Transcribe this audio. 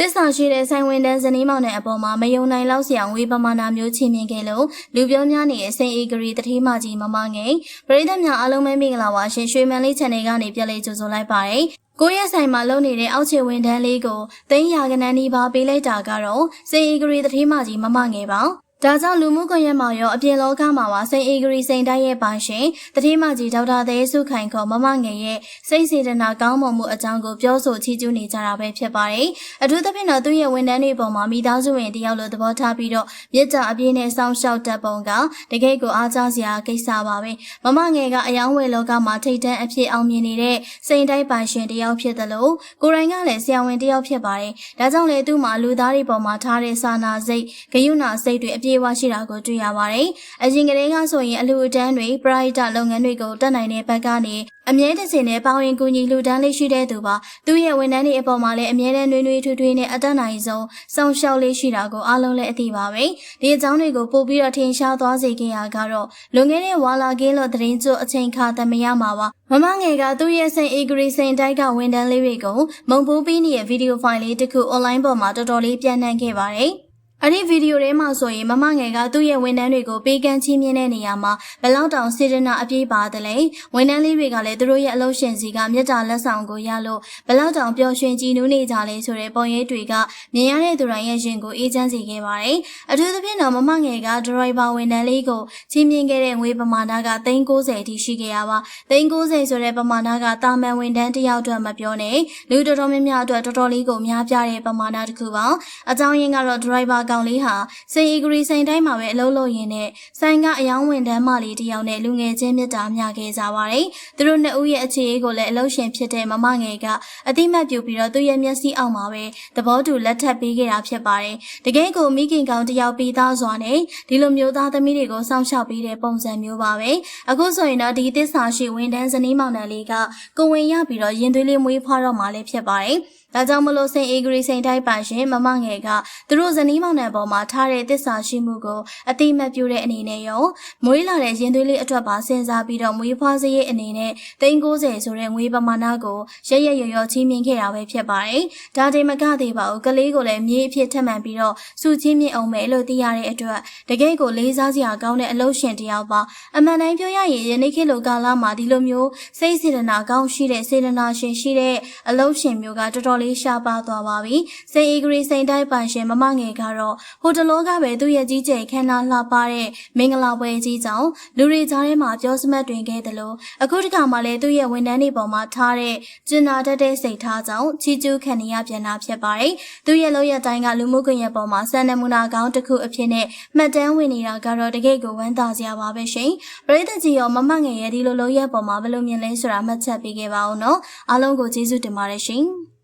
တစ္ဆာရှိတဲ့ဆိုင်ဝင်တန်းဇနီးမောင်နဲ့အပေါ်မှာမယုံနိုင်လောက်စရာငွေပမာဏမျိုးချင်းမြင်ခဲ့လို့လူပြောများနေတဲ့စိန်အေဂရီတတိမကြီးမမငယ်ပရိသတ်များအားလုံးပဲမင်္ဂလာပါရှင်ရွှေမန်လေး channel ကနေပြန်လေးကြိုဆိုလိုက်ပါတယ်ကိုရက်ဆိုင်မှာလုပ်နေတဲ့အောက်ခြေဝန်ထမ်းလေးကိုသိန်းရာကနန်းဒီပါပေးလိုက်တာကတော့စိန်အေဂရီတတိမကြီးမမငယ်ပါ ဒါကြောင့်လူမှုကွန်ရက်မှာရောအပြင်လောကမှာပါစိန်အေဂရီစိန်တိုက်ရဲ့ပါရှင်တတိမကြီးဒေါက်တာသေးစုခိုင်ခေါ်မမငယ်ရဲ့စိတ်စေတနာကောင်းမွန်မှုအကြောင်းကိုပြောဆိုချီးကျူးနေကြတာပဲဖြစ်ပါတယ်အထူးသဖြင့်တော့သူ့ရဲ့ဝန်ထမ်းတွေပေါ်မှာမိသားစုဝင်တယောက်လိုသဘောထားပြီးတော့မြစ်တာအပြည့်နဲ့စောင့်ရှောက်တတ်ပုံကတကယ်ကိုအားကျစရာကိစ္စပါပဲမမငယ်ကအယောင်းဝယ်လောကမှာထိတ်တန့်အဖြစ်အောင်မြင်နေတဲ့စိန်တိုက်ပါရှင်တယောက်ဖြစ်တယ်လို့ကိုရိုင်းကလည်းဆရာဝန်တယောက်ဖြစ်ပါတယ်ဒါကြောင့်လေသူ့မှာလူသားတွေပေါ်မှာထားတဲ့စာနာစိတ်ဂယုဏစိတ်တွေအပြည့်အဝရှိတာကိုတွေ့ရပါတယ်။အရင်ကတည်းကဆိုရင်အလူအတန်းတွေပရိုက်တာလုပ်ငန်းတွေကိုတက်နိုင်တဲ့ဘက်ကနေအမြဲတစေနဲ့ပါဝင်ကူညီလူတန်းလေးရှိတဲ့သူပါသူ့ရဲ့ဝန်ထမ်းတွေအပေါ်မှာလည်းအမြဲတမ်းနှွေးနှွေးထွေးထွေးနဲ့အတက်နိုင်ဆုံးစောင့်ရှောက်လေးရှိတာကိုအားလုံးလည်းအသိပါပဲဒီအကြောင်းတွေကိုပို့ပြီးတော့ထင်ရှားသွားစေခဲ့ရကတော့လွန်ခဲ့တဲ့ဝါလာကင်းလို့သတင်းကျွတ်အချိန်ခါသမယမှာပါမမငယ်ကသူ့ရဲ့စိန်အေဂရီစိန်တိုက်ကဝန်ထမ်းလေးတွေကိုမုံပိုးပေးနေတဲ့ဗီဒီယိုဖိုင်လေးတစ်ခု online ပေါ်မှာတော်တော်လေးပြန့်နှံ့ခဲ့ပါတယ် အဲ့ဒီဗီဒီယိုထဲမှာဆိုရင်မမငယ်ကသူ့ရဲ့ဝန်ထမ်းတွေကိုပေးကမ်းချင်းမြင့်တဲ့နေရာမှာဘယ်လောက်တောင်စေတနာအပြည့်ပါတယ်လဲဝန်ထမ်းလေးတွေကလည်းသူတို့ရဲ့အလုပ်ရှင်စီကမြတ်တာလက်ဆောင်ကိုရလို့ဘယ်လောက်တောင်ပျော်ရွှင်ကြည်နူးနေကြလဲဆိုတဲ့ပုံရိပ်တွေကမြင်ရတဲ့သူတိုင်းရဲ့ရင်ကိုအေးချမ်းစေခဲ့ပါတယ်အထူးသဖြင့်တော့မမငယ်ကဒရိုင်ဘာဝန်ထမ်းလေးကိုချင်းမြင့်ခဲ့တဲ့ငွေပမာဏက390အထိရှိခဲ့ရပါ390ဆိုတဲ့ပမာဏကတာမန်ဝန်ထမ်းတစ်ယောက်အတွက်မပြောနဲ့လူတော်တော်များများအတွက်တော်တော်လေးကိုများပြားတဲ့ပမာဏတစ်ခုပါအကြောင်းရင်းကတော့ဒရိုင်ဘာကောင်လေးဟာစိန်အီဂရီစိန်တိုင်းမှာပဲအလုပ်လုပ်ရင်းနဲ့ဆိုင်ကအယောင်းဝင်တန်းမလေးတယောက်နဲ့လူငယ်ချင်းမြတ်တာမျှခဲ့ကြပါတယ်။သူတို့နှစ်ဦးရဲ့အခြေအေးကိုလည်းအလုပ်ရှင်ဖြစ်တဲ့မမငယ်ကအတိမတ်ပြုပြီးတော့သူ့ရဲ့မျက်စိအောက်မှာပဲသဘောတူလက်ထပ်ပေးခဲ့တာဖြစ်ပါတယ်။တကယ်ကိုမိခင်ကောင်တယောက်ပြီးသားစွာနဲ့ဒီလိုမျိုးသားသမီးတွေကိုစောင့်ရှောက်ပေးတဲ့ပုံစံမျိုးပါပဲ။အခုဆိုရင်တော့ဒီသစ္စာရှိဝန်တန်းဇနီးမောင်နှံလေးကကိုဝင်ရပြီးတော့ရင်သွေးလေးမွေးဖွားတော့မှလည်းဖြစ်ပါတယ်။ဒါကြောင့်မလို့စိန်အေဂရီစိန်တိုက်ပါရှင်မမငယ်ကသူတို့ဇနီးမောင်နှံပေါ်မှာထားတဲ့တစ္ဆာရှိမှုကိုအတိမတ်ပြုတဲ့အနေနဲ့ရောမွေးလာတဲ့ရင်သွေးလေးအတွက်ပါစဉ်းစားပြီးတော့မွေးဖွားစရိတ်အနေနဲ့390ဆိုတဲ့ငွေပမာဏကိုရရရရချင်းမြင်ခဲ့တာပဲဖြစ်ပါတယ်။ဒါတင်မကသေးပါဘူးကလေးကိုလည်းမြေးအဖြစ်ထပ်မံပြီးတော့စုချင်းမြင့်အောင်မယ်လို့သိရတဲ့အတွက်တကယ်ကိုလေးစားစရာကောင်းတဲ့အလုပ်ရှင်တယောက်ပါအမှန်တိုင်းပြောရရင်ယနေ့ခေတ်လိုကာလမှာဒီလိုမျိုးစိတ်စေတနာကောင်းရှိတဲ့စေတနာရှင်ရှိတဲ့အလုပ်ရှင်မျိုးကတော်တော်လေးရှားပါသွားပါပြီ။စိန်အီဂရီစိန်တိုင်းပန်ရှင်မမငယ်ကတော့ဟိုတလောကပဲသူ့ရဲ့ကြီးကျယ်ခမ်းနားလှပတဲ့မင်္ဂလာပွဲကြီးကြောင့်လူတွေကြားထဲမှာပြောစမတ်တွင်ခဲ့တယ်လို့အခုတခါမှလည်းသူ့ရဲ့ဝန်ထမ်းတွေပေါ်မှာထားတဲ့ကျင်နာတတ်တဲ့စိတ်ထားကြောင့်ချီကျူးခံနေရပြန်တာဖြစ်ပါတယ်။သူ့ရဲ့လောက်ရတိုင်းကလူမှုကွန်ရက်ပေါ်မှာစံနမူနာကောင်းတစ်ခုအဖြစ်နဲ့မှတ်တမ်းဝင်နေတာကတော့တကယ့်ကိုဝမ်းသာစရာပါပဲရှင်။ပရိသတ်ကြီးရောမမငယ်ရဲ့ဒီလိုလောက်ရပေါ်မှာဘယ်လိုမြင်လဲဆိုတာမှတ်ချက်ပေးခဲ့ပါဦးနော်။အားလုံးကိုကျေးဇူးတင်ပါတယ်ရှင်။